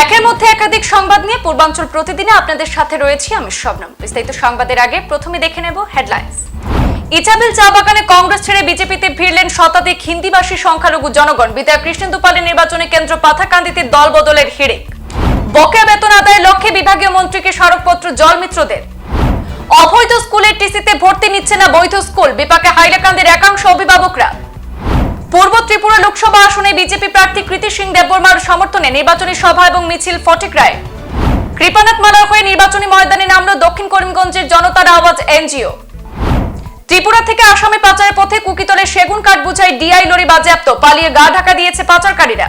একের মধ্যে একাধিক সংবাদ নিয়ে পূর্বাঞ্চল প্রতিদিনে আপনাদের সাথে রয়েছি আমি শবনম। বিস্তারিত সংবাদের আগে প্রথমে দেখে নেব হেডলাইন্স। ইচাবিল চা বাগানে কংগ্রেস ছেড়ে বিজেপিতে ফিরলেন শতাধিক হিন্দিভাষী সংখ্যালঘু জনগণ। বিধায়ক কৃষ্ণেন্দু পালের নির্বাচনী কেন্দ্র পাথাকান্দিতে দল বদলের হিড়িক। বকেয়া বেতন আদায়ের লক্ষ্যে বিভাগীয় মন্ত্রীকে স্মারকপত্র জল মিত্রদের। অবৈধ স্কুলের টিসিতে ভর্তি নিচ্ছে না বৈধ স্কুল। বিপাকে হাইলাকান্দির একাংশ অভিভাবকরা। পূর্ব ত্রিপুরা লোকসভা আসনে বিজেপি প্রার্থী কৃতি সিং দেববর্মার সমর্থনে নির্বাচনী সভা এবং মিছিল ফটিক রায়। কৃপানাথ মালার হয়ে নির্বাচনী ময়দানে নামল দক্ষিণ করিমগঞ্জের জনতার আওয়াজ এনজিও। ত্রিপুরা থেকে আসামে পাচারের পথে কুকিতলে সেগুন কাঠ বুঝাই ডিআই লরি বাজেয়াপ্ত, পালিয়ে গা ঢাকা দিয়েছে পাচারকারীরা।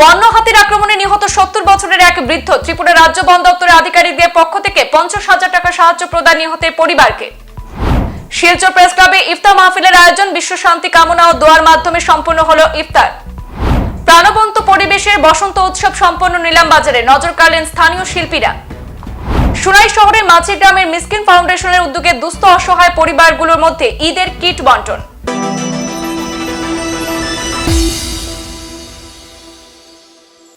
বন্য হাতির আক্রমণে নিহত সত্তর বছরের এক বৃদ্ধ ত্রিপুরা রাজ্য বন দপ্তরের আধিকারিকদের পক্ষ থেকে পঞ্চাশ হাজার টাকা সাহায্য প্রদান নিহতের পরিবারকে। শিলচর প্রেস ক্লাবে ইফতার মাহফিলের আয়োজন, বিশ্ব শান্তি কামনা ও দোয়ার মাধ্যমে সম্পন্ন হলো ইফতার। প্রাণবন্ত পরিবেশের বসন্ত উৎসব সম্পন্ন নিলাম বাজারে, নজর কাড়লেন স্থানীয় শিল্পীরা। সুরাই শহরের মাঝি গ্রামের মিসকিন ফাউন্ডেশনের উদ্যোগে দুস্থ অসহায় পরিবারগুলোর মধ্যে ঈদের কিট বন্টন।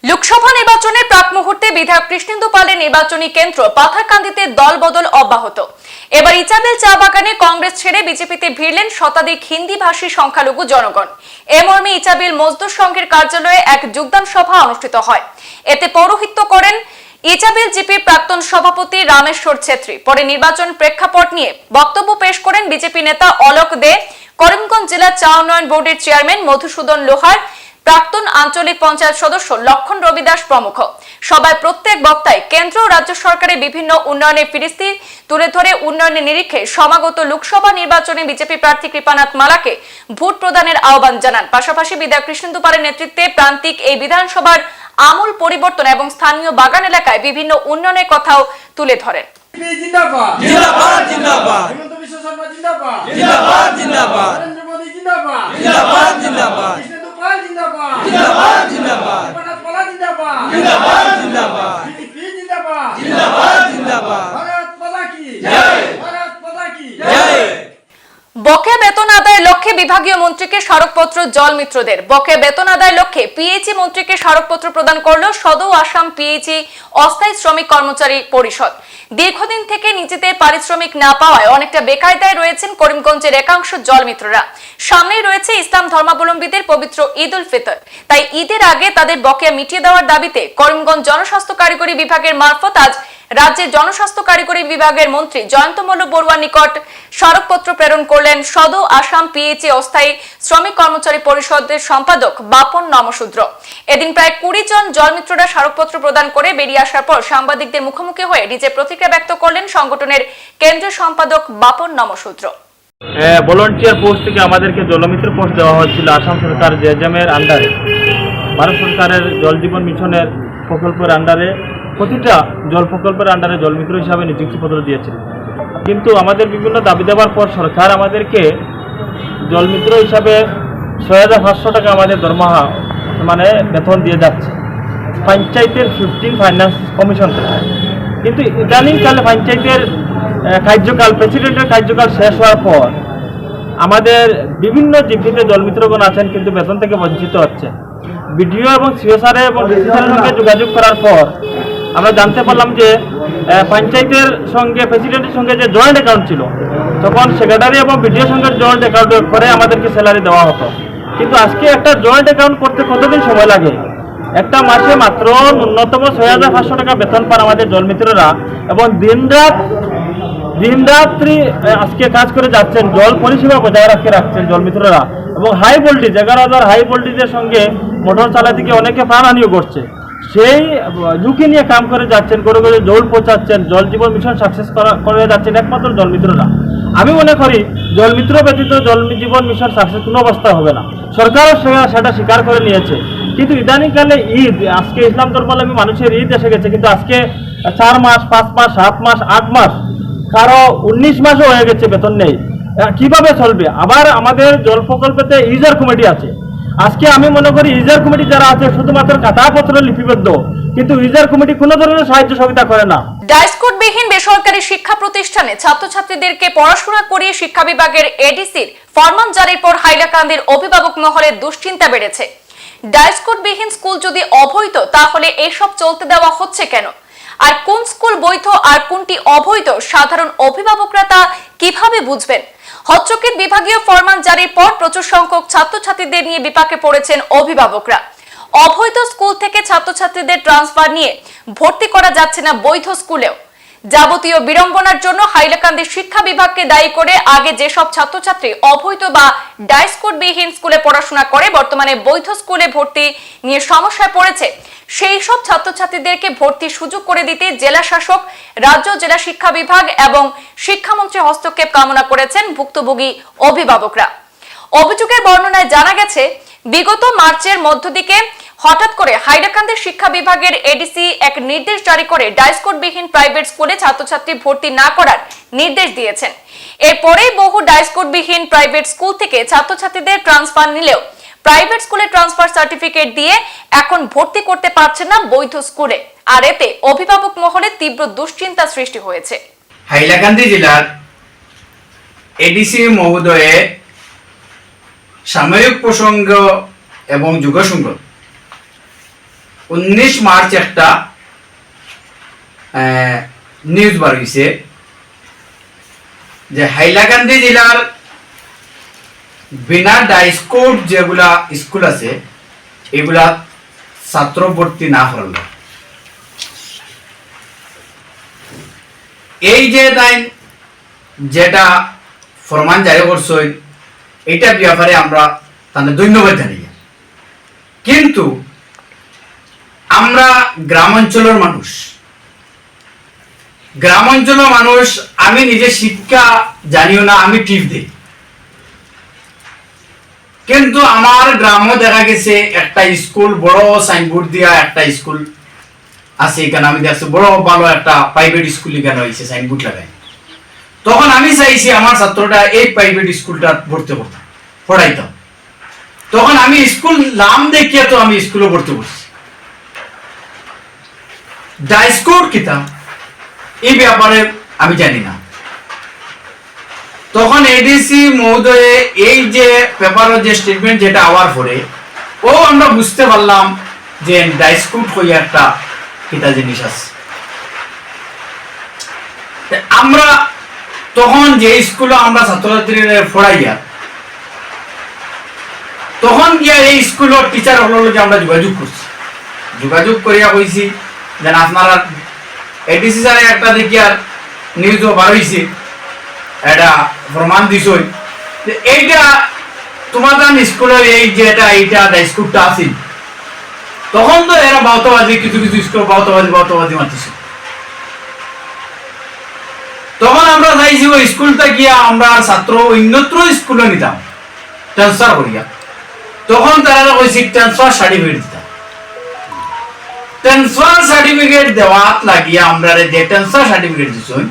লোকসভা নির্বাচনের প্রাক মুহূর্তে বিধায়ক কৃষ্ণেন্দু পালের নির্বাচনী কেন্দ্র পাথারকান্দিতে দল বদল অব্যাহত। এবার ইচাবেল চা বাগানে কংগ্রেস ছেড়ে বিজেপিতে ভিড়লেন শতাধিক হিন্দি ভাষী সংখ্যালঘু জনগণ। এ মর্মে ইচাবিল মজদুর সংঘের কার্যালয়ে এক যোগদান সভা অনুষ্ঠিত হয়। এতে পৌরোহিত্য করেন ইচাবেল জিপির প্রাক্তন সভাপতি রামেশ্বর ছেত্রী। পরে নির্বাচন প্রেক্ষাপট নিয়ে বক্তব্য পেশ করেন বিজেপি নেতা অলোক দে। করিমগঞ্জ জেলা চা উন্নয়ন বোর্ডের চেয়ারম্যান মধুসূদন লোহার। প্রাক্তন আঞ্চলিক পঞ্চায়েত সদস্য লক্ষণ রবিদাস প্রমুখ। সবাই প্রত্যেক বক্তায় কেন্দ্র ও রাজ্য সরকারের বিভিন্ন উন্নয়নের ফিরিস্তি তুলে ধরে উন্নয়নের নিরিখে সমাগত লোকসভা নির্বাচনে বিজেপি প্রার্থী কৃপানাথ মালাকে ভোট প্রদানের আহ্বান জানান। পাশাপাশি বিধায়ক কৃষ্ণেন্দু পালের নেতৃত্বে প্রান্তিক এই বিধানসভার আমূল পরিবর্তন এবং স্থানীয় বাগান এলাকায় বিভিন্ন উন্নয়নের কথাও তুলে ধরেন। জিন্দাবাদ। জিন্দাবাদ জিন্দাবাদ। জিন্দাবাদ। জিন্দাবাদ জিন্দাবাদ নরেন্দ্র মোদী জিন্দাবাদ জিন্দাবাদ জিন্দাবাদ কৃষ্ণেন্দু পাল জিন্দাবাদ জিন্দাবাদ জিন্দাবাদ জগন্নাথ পালা জিন্দাবাদ জিন্দাবাদ জিন্দাবাদ বিজেপি জিন্দাবাদ জিন্দাবাদ জিন্দাবাদ ভারত মাতা কি জয়। ভারত মাতা কি জয় বকেয়া বেতন আদায়ের লক্ষ্যে বিভাগীয় মন্ত্রীকে স্মারকপত্র জল মিত্রদের বকেয়া বেতন আদায়ের লক্ষ্যে পিএইচি মন্ত্রীকে স্মারকপত্র প্রদান করল সদৌ আসাম পিএইচি অস্থায়ী শ্রমিক কর্মচারী পরিষদ। দীর্ঘদিন থেকে নিজেদের পারিশ্রমিক না পাওয়ায় অনেকটা বেকায়দায় রয়েছেন করিমগঞ্জের একাংশ জল মিত্ররা সামনেই রয়েছে ইসলাম ধর্মাবলম্বীদের পবিত্র ঈদ উল ফিতর। তাই ঈদের আগে তাদের বকেয়া মিটিয়ে দেওয়ার দাবিতে করিমগঞ্জ জনস্বাস্থ্য কারিগরি বিভাগের মারফত আজ রাজ্যের জনস্বাস্থ্য কারিগরি বিভাগের মন্ত্রী জয়ন্ত মল্ল বড়ুয়ার নিকট স্মারকপত্র প্রেরণ করলেন সদৌ আসাম পিএইচি অস্থায়ী শ্রমিক কর্মচারী পরিষদের সম্পাদক বাপন নমশূদ্র এদিন প্রায় কুড়ি জন জলমিত্ররা স্মারকপত্র প্রদান করে বেরিয়ে আসার পর সাংবাদিকদের মুখোমুখি হয়ে নিজের প্রতিক্রিয়া ব্যক্ত করলেন সংগঠনের কেন্দ্রীয় সম্পাদক বাপন নমশূদ্র ভলেন্টিয়ার পোস্ট থেকে আমাদেরকে জলমিত্র পোস্ট দেওয়া হয়েছিল আসাম সরকার জেজেমের আন্ডারে ভারত সরকারের জল জীবন মিশনের প্রকল্পের আন্ডারে প্রতিটা জল প্রকল্পের আন্ডারে জলমিত্র হিসাবে নিযুক্তিপত্র দিয়েছিল কিন্তু আমাদের বিভিন্ন দাবি দেওয়ার পর সরকার আমাদেরকে জলমিত্র হিসাবে ছয় হাজার পাঁচশো টাকা আমাদের দরমাহা মানে বেতন দিয়ে যাচ্ছে। পঞ্চায়েতের ফিফটিন ফাইন্যান্স কমিশন থেকে কিন্তু ইদানিংকালে পঞ্চায়েতের কার্যকাল প্রেসিডেন্টের কার্যকাল শেষ হওয়ার পর আমাদের বিভিন্ন জিপিতে জলমিত্রগণ আছেন, কিন্তু বেতন থেকে বঞ্চিত হচ্ছে। বিডিও এবং সিওসারে এবং ডিসিসারের সঙ্গে যোগাযোগ করার পর আমরা জানতে পারলাম যে পঞ্চায়েতের সঙ্গে প্রেসিডেন্টের সঙ্গে যে জয়েন্ট অ্যাকাউন্ট ছিল, তখন সেক্রেটারি এবং বিডিওর সঙ্গে জয়েন্ট অ্যাকাউন্ট করে আমাদেরকে স্যালারি দেওয়া হতো। কিন্তু আজকে একটা জয়েন্ট অ্যাকাউন্ট করতে কতদিন সময় লাগে? একটা মাসে মাত্র ন্যূনতম ছয় হাজার পাঁচশো টাকা বেতন পান আমাদের জলমিত্ররা এবং দিনরাত দিনরাত্রি আজকে কাজ করে যাচ্ছেন, জল পরিষেবা বজায় রাখতে রাখছেন জলমিত্ররা এবং হাই ভোল্টেজ এগারো হাজার হাই ভোল্টেজের সঙ্গে মোটর চালাতে গিয়ে অনেকে প্রাণহানিও করছে। সেই ঝুঁকি নিয়ে কাম করে যাচ্ছেন করে করে জল পৌঁছাচ্ছেন জল জীবন মিশন সাকসেস করা, করে যাচ্ছেন একমাত্র জলমিত্ররা আমি মনে করি জলমিত্র ব্যতীত জল জীবন মিশন সাকসেস কোনো অবস্থা হবে না। সরকারও সেটা স্বীকার করে নিয়েছে। কিন্তু ইদানিংকালে ঈদ, আজকে ইসলাম ধর্মাবলম্বী মানুষের ঈদ এসে গেছে, কিন্তু আজকে চার মাস, পাঁচ মাস, সাত মাস, আট মাস, কারও উনিশ মাসও হয়ে গেছে, বেতন নেই। কীভাবে চলবে? আবার আমাদের জল প্রকল্পেতে ইউজার কমিটি আছে। আজকে আমি মনে করি ইউজার কমিটি যারা আছে, শুধুমাত্র কাতাপত্র লিপিবদ্ধ, কিন্তু ইউজার কমিটি কোনো ধরনের সাহায্য সহযোগিতা করে না। ডাইসকোটবিহীন বেসরকারি শিক্ষা প্রতিষ্ঠানে ছাত্রছাত্রীদেরকে পড়াশোনা করিয়ে শিক্ষা বিভাগের এডিসির ফরমান জারির পর হাইলাকান্দির অভিভাবক মহলে দুশ্চিন্তা বেড়েছে। ডাইসকোডবিহীন স্কুল যদি অবৈধ, তাহলে এসব চলতে দেওয়া হচ্ছে কেন? আর কোন স্কুল বৈধ আর কোনটি অবৈধ, সাধারণ অভিভাবকরা তা কীভাবে বুঝবেন? হচ্চকিত বিভাগীয় ফরমান জারির পর প্রচুর সংখ্যক ছাত্রছাত্রীদের নিয়ে বিপাকে পড়েছেন অভিভাবকরা। অবৈধ স্কুল থেকে ছাত্রছাত্রীদের ট্রান্সফার নিয়ে ভর্তি করা যাচ্ছে না বৈধ স্কুলেও। যাবতীয় বিড়ম্বনার জন্য হাইলাকান্দি শিক্ষা বিভাগকে দায়ী করে আগে যেসব ছাত্রছাত্রী অবৈধ বা ডাইস্কোডবিহীন স্কুলে পড়াশোনা করে, বর্তমানে বৈধ স্কুলে ভর্তি নিয়ে সমস্যায় পড়েছে, সেই সব ছাত্রছাত্রীদেরকে ভর্তির সুযোগ করে দিতে জেলা শাসক, রাজ্য জেলা শিক্ষা বিভাগ এবং শিক্ষামন্ত্রী হস্তক্ষেপ কামনা করেছেন ভুক্তভোগী অভিভাবকরা। অভিযোগের বর্ণনায় জানা গেছে, বিগত মার্চের মধ্যদিকে হঠাৎ করে হাইলাকান্দি শিক্ষা বিভাগের এডিসি এক নির্দেশ জারি করে ডাইসকোডবিহীন প্রাইভেট স্কুলে ছাত্রছাত্রী ভর্তি না করার নির্দেশ দিয়েছেন। এরপরেই বহু ডাইসকোডবিহীন প্রাইভেট স্কুল থেকে ছাত্রছাত্রীদের ট্রান্সফার নিলেও প্রাইভেট স্কুলে ট্রান্সফার সার্টিফিকেট দিয়ে এখন ভর্তি করতে পারছে না বৈধ স্কুলে। আর এতে অভিভাবক মহলে তীব্র দুশ্চিন্তা সৃষ্টি হয়েছে। হাইলাকান্দি জেলার এডিসি মহোদয়ে সাময়িক প্রসঙ্গ এবং যুগসংঘ উনিশ মার্চ একটা নিউজ বার হয়েছে যে হাইলাকান্দি জেলার বিনা ডাইস্কোড যেগুলা স্কুল আছে, এগুলা ছাত্র ভর্তি না হল এই যে তাই যেটা ফরমান জারি করছে এটা ব্যাপারে আমরা তাদের ধন্যবাদ জানাই কিন্তু আমরা গ্রাম অঞ্চলের মানুষ। গ্রাম অঞ্চলের মানুষ, আমি নিজে শিক্ষা জানিও না, আমি টিপ দিই। কিন্তু আমার গ্রামও দেখা গেছে, একটা স্কুল, বড় সাইনবোর্ড দিয়া একটা স্কুল আছে এখানে। আমি দেখছি বড়, ভালো একটা প্রাইভেট স্কুল এখানে হয়েছে সাইনবোর্ড লাগাই তখন আমি চাইছি আমার ছাত্রটা এই প্রাইভেট স্কুলটা ভর্তি করতাম পড়াইতাম তখন আমি স্কুল নাম দেখিয়ে তো আমি স্কুলে ভর্তি করছি। ডাইস্কোর কিতাব এই ব্যাপারে আমি জানি না। তখন এডিসি মহোদয়ে এই যে পেপারের যে স্টেটমেন্ট যেটা আওয়ার পরে, ও আমরা বুঝতে পারলাম যে ডাইস্কুট হয়ে একটা কিতা জিনিস আছে। আমরা তখন যে স্কুলে আমরা ছাত্রছাত্রীরা পড়াইয়া, তখন গিয়া এই স্কুলের টিচার হলো যে আমরা যোগাযোগ করছি। যোগাযোগ করিয়া কইছি যে আপনারা এডিসি একটা দেখি আর বার হয়েছে এটা প্রমাণ এইটা তোমাদের স্কুলের এই যে এটা, এইটা স্কুলটা আছিল। তখন তো এরা বাউতবাজি, কিছু কিছু স্কুল বাউতবাজি বাউতবাজি তখন আমরা চাইছি ওই স্কুলটা গিয়া আমরা ছাত্র অন্যত্র স্কুলে নিতাম ট্রান্সফার করিয়া। তখন তারা কইছি ট্রান্সফার সার্টিফিকেট ট্রান্সফার সার্টিফিকেট দেওয়াত লাগিয়া আমরা যে ট্রান্সফার সার্টিফিকেট দিছই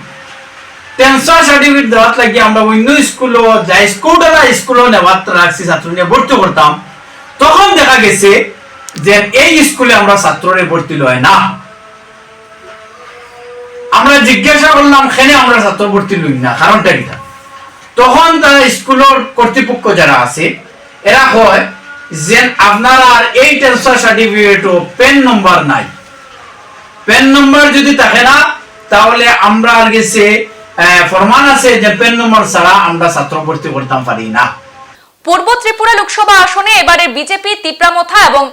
ট্রান্সফার সার্টিফিকেট দেওয়াত লাগিয়া আমরা অন্য স্কুলও যাই স্কুলটা স্কুলও নেওয়াত রাখছি ছাত্র নিয়ে ভর্তি করতাম। তখন দেখা গেছে যে এই স্কুলে আমরা ছাত্ররে ভর্তি লয় না। আমরা জিজ্ঞাসা করলাম খেনে আমরা ছাত্র ভর্তি লই না? কারণটা কিটা তখন তারা স্কুলের কর্তৃপক্ষ যারা আছে, এরা হয় যে আপনার আর এই ট্রান্সফার সার্টিফিকেটও পেন নম্বর নাই। পেন নম্বর যদি থাকে না, তাহলে আমরা আর গেছে ফরমান আছে যে পেন নম্বর ছাড়া আমরা ছাত্র ভর্তি করতাম পারি না। পূর্ব ত্রিপুরা লোকসভা আসনে এবারে বিজেপি, তিপ্রামথা এবং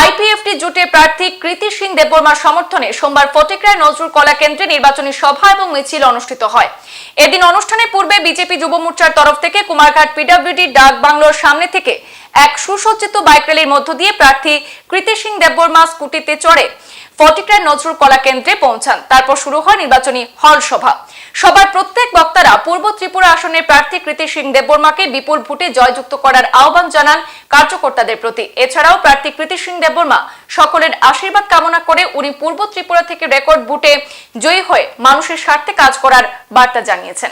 আইপিএফটি জোটের প্রার্থী কৃতি সিং দেববর্মার সমর্থনে সোমবার ফটিকরায় নজরুল কলা কেন্দ্রে নির্বাচনী সভা এবং মিছিল অনুষ্ঠিত হয়। এদিন অনুষ্ঠানের পূর্বে বিজেপি যুব মোর্চার তরফ থেকে কুমারঘাট পিডব্লিউডি ডাক বাংলোর সামনে থেকে এক সুসজ্জিত বাইক র্যালির মধ্য দিয়ে প্রার্থী কৃতি সিং দেববর্মা স্কুটিতে চড়ে ফটিকরা নজরুল কলা কেন্দ্রে পৌঁছান। তারপর শুরু হয় নির্বাচনী হল সভা। সভার প্রত্যেক বক্তারা পূর্ব ত্রিপুরা আসনের প্রার্থী কৃতি সিং দেববর্মাকে বিপুল ভোটে জয়যুক্ত করার আহ্বান জানান কার্যকর্তাদের প্রতি। এছাড়াও প্রার্থী কৃতি সিং দেববর্মা সকলের আশীর্বাদ কামনা করে উনি পূর্ব ত্রিপুরা থেকে রেকর্ড ভোটে জয়ী হয়ে মানুষের স্বার্থে কাজ করার বার্তা জানিয়েছেন।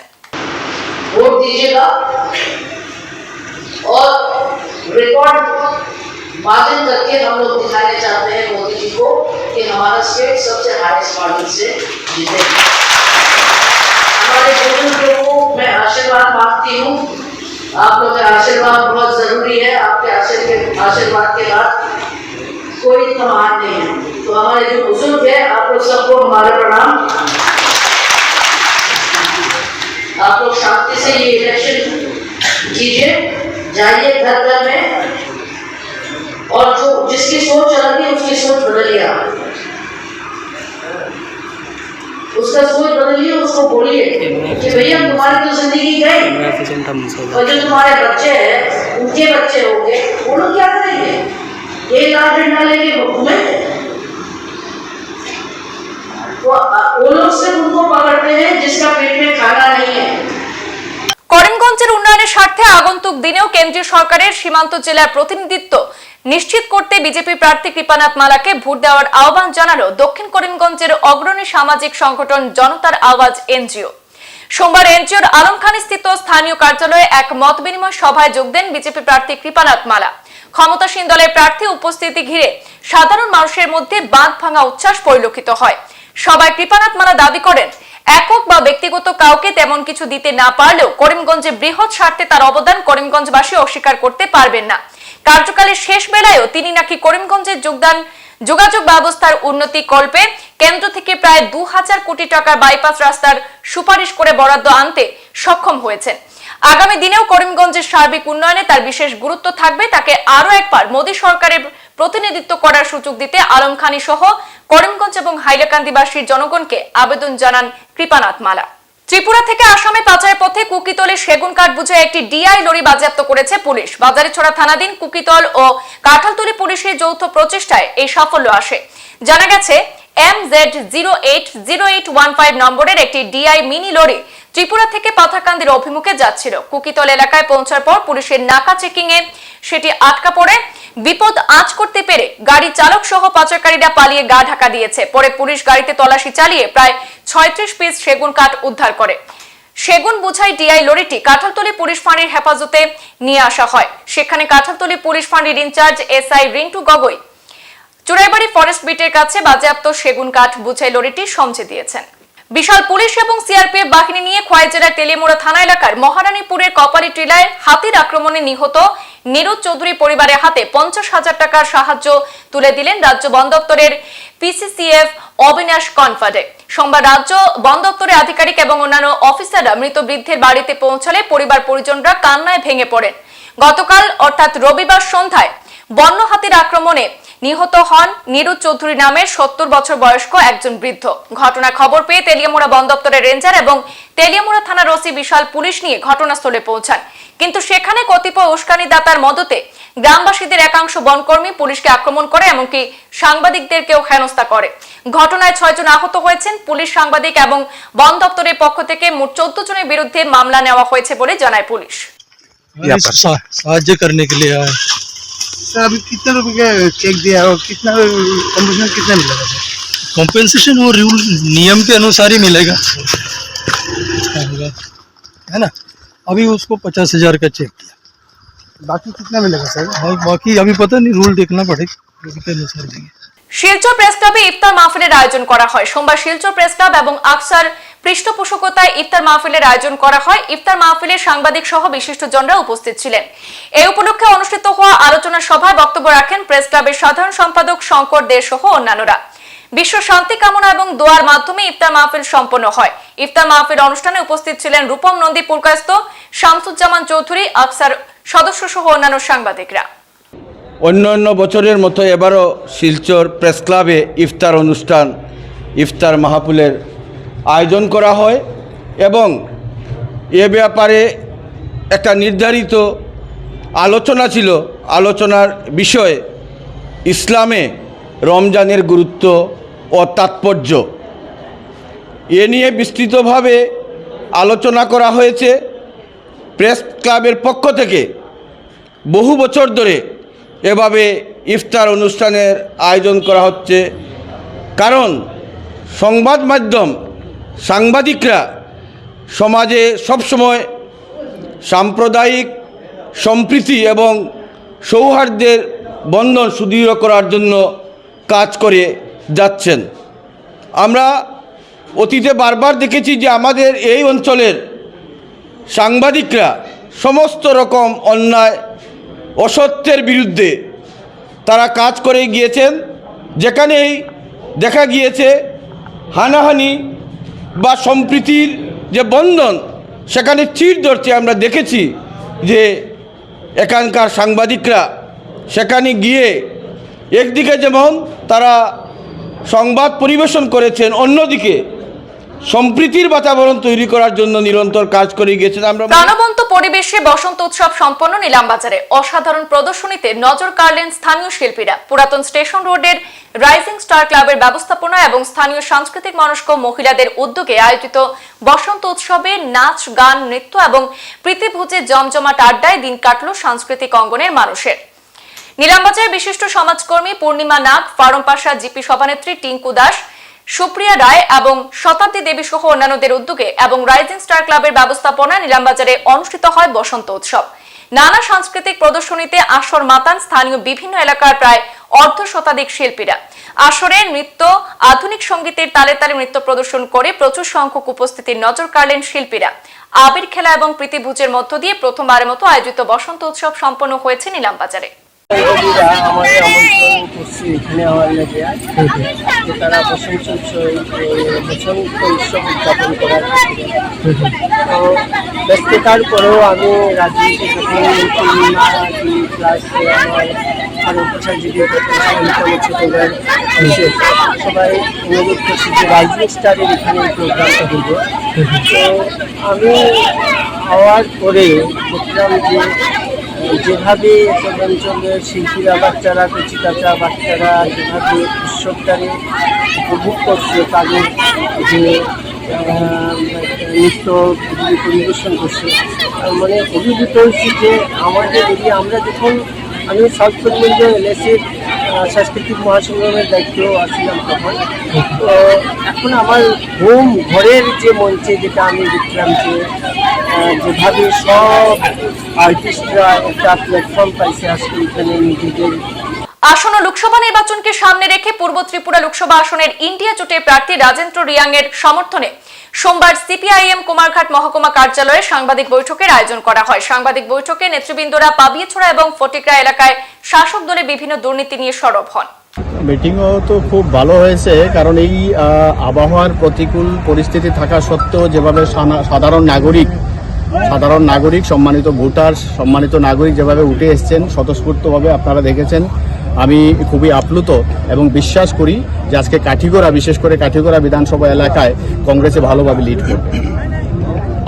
रिकॉर्ड मार्जिन करके हम लोग दिखाने चाहते हैं मोदी जी को कि हमारा स्टेट सबसे हाईएस्ट मार्जिन से जीते। हमारे बुज़ुर्गों को मैं आशीर्वाद मांगती हूँ। आप लोग का आशीर्वाद बहुत ज़रूरी है। आपके आशीर्वाद आशीर्वाद के बाद कोई महान नहीं है। तो हमारे जो बुज़ुर्ग है, आप लोग सबको हमारे प्रणाम। आप लोग शांति से ये इलेक्शन कीजिए। जाइए घर घर में। और जो जिसकी सोच अलग है, उसकी सोच बदलिए आप उसका सोच बदलिए उसको बोलिए कि भैया, तुम्हारी तो ज़िंदगी गई। और जो तुम्हारे बच्चे हैं, उनके बच्चे होंगे, वो लोग क्या करेंगे? ये लाल डंडा लेके घूमेंगे वो वो लोग सिर्फ़ उनको पकड़ते हैं जिसका पेट में खाना नहीं है। করিমগঞ্জের উন্নয়নের স্বার্থে আগন্তুক দিনেও কেন্দ্রীয় সরকারের সীমান্ত জেলার প্রতিনিধিত্ব নিশ্চিত করতে বিজেপি প্রার্থী কৃপানাথ মালাকে ভোট দেওয়ার আহ্বান জানালো দক্ষিণ করিমগঞ্জের অগ্রণী সামাজিক সংগঠন জনতার আওয়াজ এনজিও। সোমবার এনজিওর আলমখানি স্থিত স্থানীয় কার্যালয়ে এক মত বিনিময় সভায় যোগ দেন বিজেপি প্রার্থী কৃপানাথ মালা। ক্ষমতাসীন দলের প্রার্থী উপস্থিতি ঘিরে সাধারণ মানুষের মধ্যে বাঁধ ভাঙা উচ্ছ্বাস পরিলক্ষিত হয়। সবাই কৃপানাথ মালা দাবি করেন একক বা ব্যক্তিগত কাউকে তেমন কিছু দিতে না পারলেও করিমগঞ্জে বৃহৎ স্বার্থে তার অবদান করিমগঞ্জবাসী অস্বীকার করতে পারবেন না। কার্যকালের শেষ বেলায়ও তিনি নাকি করিমগঞ্জের যোগদান, যোগাযোগ ব্যবস্থার উন্নতি কল্পে কেন্দ্র থেকে প্রায় দু হাজার কোটি টাকার বাইপাস রাস্তার সুপারিশ করে বরাদ্দ আনতে সক্ষম হয়েছেন। আগামী দিনেও করিমগঞ্জের সার্বিক উন্নয়নে তার বিশেষ গুরুত্ব থাকবে, তাকে আরও একবার মোদী সরকারের প্রতিনিধিত্ব করার সুযোগ দিতে আলম খানি সহ করিমগঞ্জ এবং হাইলাকান্দিবাসীর জনগণকে আবেদন জানান কৃপানাথ মালা। ত্রিপুরা থেকে আসামে পাচারের পথে কুকিতলে সেগুন কাঠ বুঝে একটি ডিআই লরি বাজেয়াপ্ত করেছে পুলিশ। বাজারে ছড়া থানাধীন কুকিতল ও কাঁঠালতলি পুলিশের যৌথ প্রচেষ্টায় এই সাফল্য আসে। জানা গেছে M Z zero eight zero eight one five নম্বরের একটি ডিআই মিনি লরি ত্রিপুরা থেকে পাথাকান্দির অভিমুখে যাচ্ছিল। কুকিতল এলাকায় পৌঁছার পর পুলিশের নাকা চেকিং এ সেটি আটকা পড়ে। বিপদ আঁচ করতে পেরে গাড়ি চালক সহ পাচারকারীরা পালিয়ে গা ঢাকা দিয়েছে। পরে পুলিশ গাড়িতে তল্লাশি চালিয়ে প্রায় ছয়ত্রিশ পিস সেগুন কাঠ উদ্ধার করে। সেগুন বুঝাই ডিআই লরিটি কাঁঠালতলি পুলিশ ফাঁড়ির হেফাজতে নিয়ে আসা হয়। সেখানে কাঁঠালতলি পুলিশ ফাঁড়ির incharge SI Rintu Gogoi Churaibari forest বিটের কাছে বাজেয়াপ্ত সেগুন কাঠ বুঝাই লরিটি সমঝে দিয়েছেন। বিশাল পুলিশ এবং সিআরপিএফ বাহিনী নিয়ে খোয়াই জেলার তেলিয়ামুড়া থানা এলাকার মহারানীপুরের কপালি টিলায় হাতির আক্রমণে নিহত নিরুজ চৌধুরী পরিবারের হাতে পঞ্চাশ হাজার টাকার সাহায্য তুলে দিলেন রাজ্য বন দপ্তরের পিসিসিএফ অবিনাশ কনফার্ডে সোমবার রাজ্য বন দপ্তরের আধিকারিক এবং অন্যান্য অফিসাররা মৃত বৃদ্ধের বাড়িতে পৌঁছালে পরিবার পরিজনরা কান্নায় ভেঙে পড়েন। গতকাল, অর্থাৎ রবিবার সন্ধ্যায়, বন্য হাতির আক্রমণে নিহত হন নিরু চৌধুরী নামের সত্তর বছর বয়স্ক একজন বৃদ্ধ। ঘটনা খবর পেয়ে তেলিয়ামুড়া বন দপ্তরের রেঞ্জার এবং তেলিয়ামুড়া থানার ওসি বিশাল পুলিশ নিয়ে ঘটনাস্থলে পৌঁছান। কিন্তু সেখানে কতিপয় উস্কানিদাতার মদতে গ্রামবাসীদের একাংশ বনকর্মী পুলিশকে আক্রমণ করে, এমনকি সাংবাদিকদেরকেও হেনস্থা করে। ঘটনায় ছয়জন আহত হয়েছেন পুলিশ সাংবাদিক এবং বন দপ্তরের পক্ষ থেকে মোট চোদ্দ জনের বিরুদ্ধে মামলা নেওয়া হয়েছে বলে জানায় পুলিশ। মানে সাহায্য করতে सर अभी कितने रुपए का चेक दिया है और कितना कंपनसेशन कितना मिलेगा सर? कॉम्पेंसेशन वो रूल नियम के अनुसार ही मिलेगा। है ना? अभी उसको पचास हज़ार का चेक दिया। बाकी कितना मिलेगा सर? और बाकी अभी पता नहीं रूल देखना पड़ेगा। रूल के अनुसार देंगे। শিলচর প্রেস ক্লাবে ইফতার মাহফিলের আয়োজন করা হয়। সোমবার শিলচর প্রেস ক্লাব এবং আকসার পৃষ্ঠপোষকতায় ইফতার মাহফিলের আয়োজন করা হয়। ইফতার মাহফিলে সাংবাদিক সহ বিশিষ্টজনরা উপস্থিত ছিলেন। এই উপলক্ষে অনুষ্ঠিত হওয়া আলোচনা সভায় বক্তব্য রাখেন প্রেস ক্লাবের সাধারণ সম্পাদক শঙ্কর দে সহ অন্যান্যরা। বিশ্ব শান্তি কামনা এবং দোয়ার মাধ্যমে ইফতার মাহফিল সম্পন্ন হয়। ইফতার মাহফিল অনুষ্ঠানে উপস্থিত ছিলেন রূপম নন্দী পুরকাস্ত শামসুজ্জামান চৌধুরী, আকসার সদস্য সহ অন্যান্য সাংবাদিকরা। অন্য অন্য বছরের মতো এবারও শিলচর প্রেস ক্লাবে ইফতার অনুষ্ঠান, ইফতার মাহফিলের আয়োজন করা হয় এবং এ ব্যাপারে একটা নির্ধারিত আলোচনা ছিল। আলোচনার বিষয় ইসলামে রমজানের গুরুত্ব ও তাৎপর্য। এ নিয়ে বিস্তৃতভাবে আলোচনা করা হয়েছে। প্রেস ক্লাবের পক্ষ থেকে বহু বছর ধরে এভাবে ইফতার অনুষ্ঠানের আয়োজন করা হচ্ছে। কারণ সংবাদ মাধ্যম, সাংবাদিকরা সমাজে সবসময় সাম্প্রদায়িক সম্প্রীতি এবং সৌহার্দ্যের বন্ধন সুদৃঢ় করার জন্য কাজ করে যাচ্ছেন। আমরা অতীতে বারবার দেখেছি যে আমাদের এই অঞ্চলের সাংবাদিকরা সমস্ত রকম অন্যায় অসত্যের বিরুদ্ধে তারা কাজ করে গিয়েছেন। যেখানেই দেখা গিয়েছে হানাহানি বা সম্প্রীতির যে বন্ধন, সেখানে চির ধরছে আমরা দেখেছি যে এখানকার সাংবাদিকরা সেখানে গিয়ে একদিকে যেমন তারা সংবাদ পরিবেশন করেছেন, অন্যদিকে সম্প্রীতির বাতাবরণ তৈরি করার জন্য নিরন্তর কাজ করে গিয়েছেন। আমরা প্রাণবন্ত পরিবেশে বসন্ত উৎসব সম্পন্ন নিলাম বাজারে। অসাধারণ প্রদর্শনীতে নজর কাড়লেন স্থানীয় শিল্পীরা। পুরাতন স্টেশন রোডের রাইজিং স্টার ক্লাবের ব্যবস্থাপনা এবং স্থানীয় সাংস্কৃতিক মনস্ক মহিলাদের উদ্যোগে আয়োজিত বসন্ত উৎসবে নাচ, গান, নৃত্য এবং প্রীতিভোজে জমজমাট আড্ডায় দিন কাটল সাংস্কৃতিক অঙ্গনের মানুষের। নিলামবাজারের বিশিষ্ট সমাজকর্মী পূর্ণিমা নাগ, ফারম পাশা, জিপি সভানেত্রী টিঙ্কু দাস সুপ্রিয়া রায় এবং শতাব্দী দেবী সহ অন্যান্যদের উদ্যোগে এবং রাইজিং স্টার ক্লাবের ব্যবস্থাপনা নিলামবাজারে অনুষ্ঠিত হয় বসন্ত উৎসব। নানা সাংস্কৃতিক প্রদর্শনীতে আসর মাতান স্থানীয় বিভিন্ন এলাকার প্রায় অর্ধ শতাধিক শিল্পীরা। আসরে নৃত্য, আধুনিক সঙ্গীতের তালে তালে নৃত্য প্রদর্শন করে প্রচুর সংখ্যক উপস্থিতির নজর কাড়লেন শিল্পীরা। আবির খেলা এবং প্রীতিভোজের মধ্য দিয়ে প্রথমবারের মতো আয়োজিত বসন্ত উৎসব সম্পন্ন হয়েছে নিলামবাজারে। আমাদের আমন্ত্রণ করছে এখানে আমার লেগে তারা বসন্ত উৎসব বসন্ত উৎসব উদযাপন করার তো ব্যস্ততার পরেও আমি রাজনীতি প্লাস আমার আরও প্রসার যদি সবাই অনুরোধ করছি যে রাজনীতি স্টারের এখানে প্রোগ্রামটা হইব তো আমি হওয়ার পরে দেখলাম যে যেভাবে অঞ্চলের শিল্পীরা, বাচ্চারা কচি কাঁচা বাচ্চারা যেভাবে উৎসবটাকে উপভোগ করছে, তাদের যে নৃত্য পরিবেশন করছে মানে অভিভূত হয়েছি যে আমাদের এরিয়া আমরা যখন, আমি সাউথ পরিমন্ড এলএসির সাংস্কৃতিক মহাসংগ্রামের দায়িত্ব আসছিলাম তখন, তো এখন আমার হোম ঘরের যে মঞ্চে যেটা আমি দেখলাম যে যেভাবে সব আর্টিস্টরা একটা প্ল্যাটফর্ম পাইছে আজকে এখানে নিজেদের। আসন্ন লোকসভা নির্বাচনকে সামনে রেখে পূর্ব ত্রিপুরা লোকসভা আসনের ইন্ডিয়া জোটের প্রার্থী রাজেন্দ্র রিয়াং এর সমর্থনে সোমবার সিপিআইএম কুমারঘাট মহকুমা কার্যালয়ে সাংবাদিক বৈঠকের আয়োজন করা হয়। সাংবাদিক বৈঠকে নেতৃবৃন্দরা পাবিয়েছড়া এবং ফটিকরা এলাকায় শাসক দলের বিভিন্ন দুর্নীতি নিয়ে সরব হন। মিটিংও তো খুব ভালো হয়েছে কারণ এই আহ, আবহাওয়ার প্রতিকূল পরিস্থিতি থাকা সত্ত্বেও যেভাবে সাধারণ নাগরিক সাধারণ নাগরিক সম্মানিত ভোটার সম্মানিত নাগরিক যেভাবে উঠে এসছেন স্বতঃস্ফূর্তভাবে আপনারা দেখেছেন। আমি খুবই আপ্লুত এবং বিশ্বাস করি যে আজকে কাঠিগড়া বিশেষ করে কাঠিগড়া বিধানসভা এলাকায় কংগ্রেসে ভালোভাবে লিড করবে।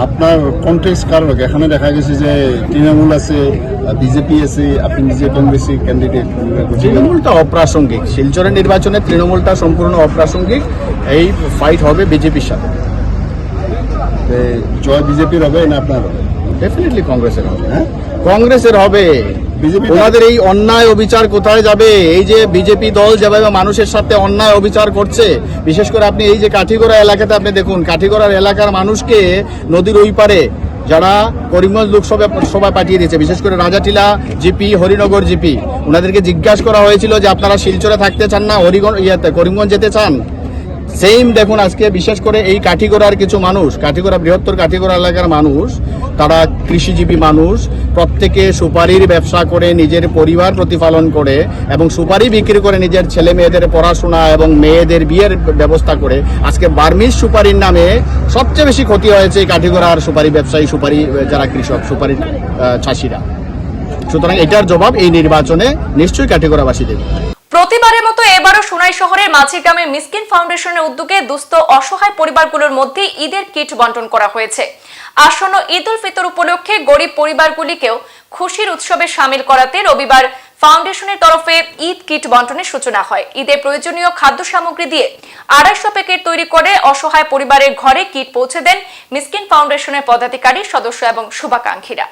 আপনার কন্টেক্স কারণ এখানে দেখা গেছে যে তৃণমূল আছে বিজেপি আছে আপনি নিজে কংগ্রেসি ক্যান্ডিডেট তৃণমূলটা অপ্রাসঙ্গিক। শিলচরের নির্বাচনে তৃণমূলটা সম্পূর্ণ অপ্রাসঙ্গিক। এই ফাইট হবে বিজেপির সাথে। জয় বিজেপির হবে না আপনার হবে? ডেফিনেটলি কংগ্রেসের হবে। হ্যাঁ? কংগ্রেসের হবে। বিজেপি ওনাদের এই অন্যায় অবিচার কোথায় যাবে? এই যে বিজেপি দল যেভাবে মানুষের সাথে অন্যায় অবিচার করছে বিশেষ করে আপনি এই যে কাঠিগড়া এলাকাতে আপনি দেখুন কাঠিগড়ার এলাকার মানুষকে নদীর ওই পারে যারা করিমগঞ্জ লোকসভা সভায় পাঠিয়ে দিয়েছে বিশেষ করে রাজাটিলা জিপি হরিনগর জিপি ওনাদেরকে জিজ্ঞাসা করা হয়েছিল যে আপনারা শিলচরে থাকতে চান না হরিগঞ্জ ইয়াতে করিমগঞ্জ যেতে চান? সেম দেখুন, আজকে বিশেষ করে এই কাঠিগড়ার কিছু মানুষ, কাঠিগড়া, বৃহত্তর কাঠিগড়া এলাকার মানুষ, তারা কৃষিজীবী মানুষ, প্রত্যেকে সুপারির ব্যবসা করে, নিজের পরিবার প্রতিপালন করে এবং সুপারি বিক্রি করে নিজের ছেলে মেয়েদের পড়াশোনা এবং মেয়েদের বিয়ের ব্যবস্থা করে। আজকে বার্মিজ সুপারির নামে সবচেয়ে বেশি ক্ষতি হয়েছে এই কাঠিগড়ার সুপারি ব্যবসায়ী, সুপারি যারা কৃষক, সুপারি চাষিরা। সুতরাং এটার জবাব এই নির্বাচনে নিশ্চয়ই কাঠিগড়াবাসী দেবে প্রতিবারের মতো এবারও সোনাই শহরের মাঝি গ্রামে মিসকিন ফাউন্ডেশনের উদ্যোগে দুস্থ, অসহায় পরিবারগুলোর মধ্যে ঈদের কিট বন্টন করা হয়েছে। আসন্ন ঈদ উল ফিতর উপলক্ষে গরিব পরিবারগুলিকেও খুশির উৎসবে সামিল করাতে রবিবার ফাউন্ডেশনের তরফে ঈদ কিট বন্টনের সূচনা হয়। ঈদের প্রয়োজনীয় খাদ্য সামগ্রী দিয়ে আড়াইশো প্যাকেট তৈরি করে অসহায় পরিবারের ঘরে কিট পৌঁছে দেন মিসকিন ফাউন্ডেশনের পদাধিকারী সদস্য এবং শুভাকাঙ্ক্ষীরা।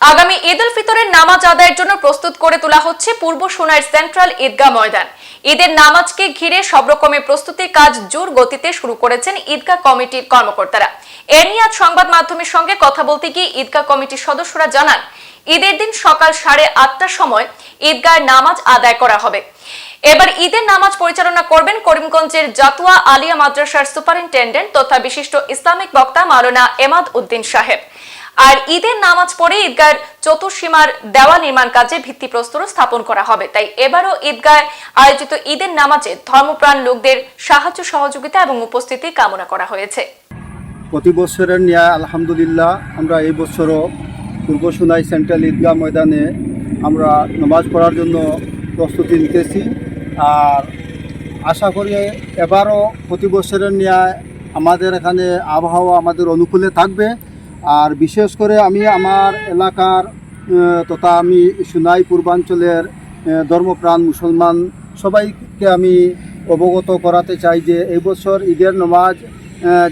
আগামী ঈদ উল ফিতরের নামাজ আদায়ের জন্য প্রস্তুত করে তোলা হচ্ছে পূর্ব সোনার সেন্ট্রাল ঈদগাহ ময়দান। ঈদের নামাজকে ঘিরে সব রকমের প্রস্তুতির কাজ জোর গতিতে শুরু করেছেন ঈদগাহ কমিটির কর্মকর্তারা। এ নিয়ে আজ সংবাদ মাধ্যমের সঙ্গে কথা বলতে গিয়ে ঈদগাহ কমিটির সদস্যরা জানান, ঈদের দিন সকাল সাড়ে আটটার সময় ঈদগাহের নামাজ আদায় করা হবে। এবার ঈদের নামাজ পরিচালনা করবেন করিমগঞ্জের জাতুয়া আলিয়া মাদ্রাসার সুপারিনটেন্ডেন্ট তথা বিশিষ্ট ইসলামিক বক্তা মাওলানা এমাদ উদ্দিন সাহেব। আর ঈদের নামাজ পড়ে ঈদগার চতুর্সীমার দেওয়া নির্মাণ কাজে ভিত্তিপ্রস্তর স্থাপন করা হবে। তাই এবারও ঈদগায় আয়োজিত ঈদের নামাজে ধর্মপ্রাণ লোকদের সাহায্য, সহযোগিতা এবং উপস্থিতি কামনা করা হয়েছে। প্রতি বছরের ন্যায় আলহামদুলিল্লাহ আমরা এই বছরও পূর্ব সোনাই সেন্ট্রাল ঈদগাহ ময়দানে আমরা নামাজ পড়ার জন্য প্রস্তুতি নিতেছি। আর আশা করি এবারও প্রতি বছরের ন্যায় আমাদের এখানে আবহাওয়া আমাদের অনুকূলে থাকবে। আর বিশেষ করে আমি আমার এলাকার তথা আমি সোনাই পূর্বাঞ্চলের ধর্মপ্রাণ মুসলমান সবাইকে আমি অবগত করাতে চাই যে এই বছর ঈদের নামাজ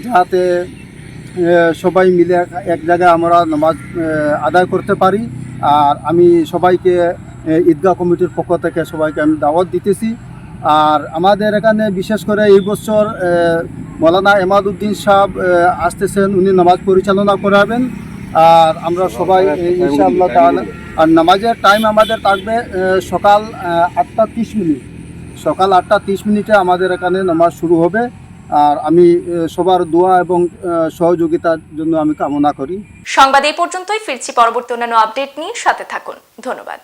যাতে সবাই মিলে এক- জায়গায় আমরা নামাজ আদায় করতে পারি। আর আমি সবাইকে ঈদগাহ কমিটির পক্ষ থেকে সবাইকে আমি দাওয়াত দিতেছি। আর আমাদের এখানে বিশেষ করে এই বছর মৌলানা এমাদউদ্দিন সাহেব আসতেছেন, উনি নামাজ পরিচালনা করাবেন। আর আমরা সবাই ইনশাআল্লাহ তাআলা, আর নামাজের টাইম আমাদের থাকবে সকাল আটটা তিরিশ মিনিট। সকাল আটটা তিরিশ মিনিটে আমাদের এখানে নামাজ শুরু হবে। আর আমি সবার দোয়া এবং সহযোগিতার জন্য আমি কামনা করি। সংবাদ এই পর্যন্তই। ফিরছি পরবর্তী অন্যান্য আপডেট নিয়ে। সাথে থাকুন। ধন্যবাদ।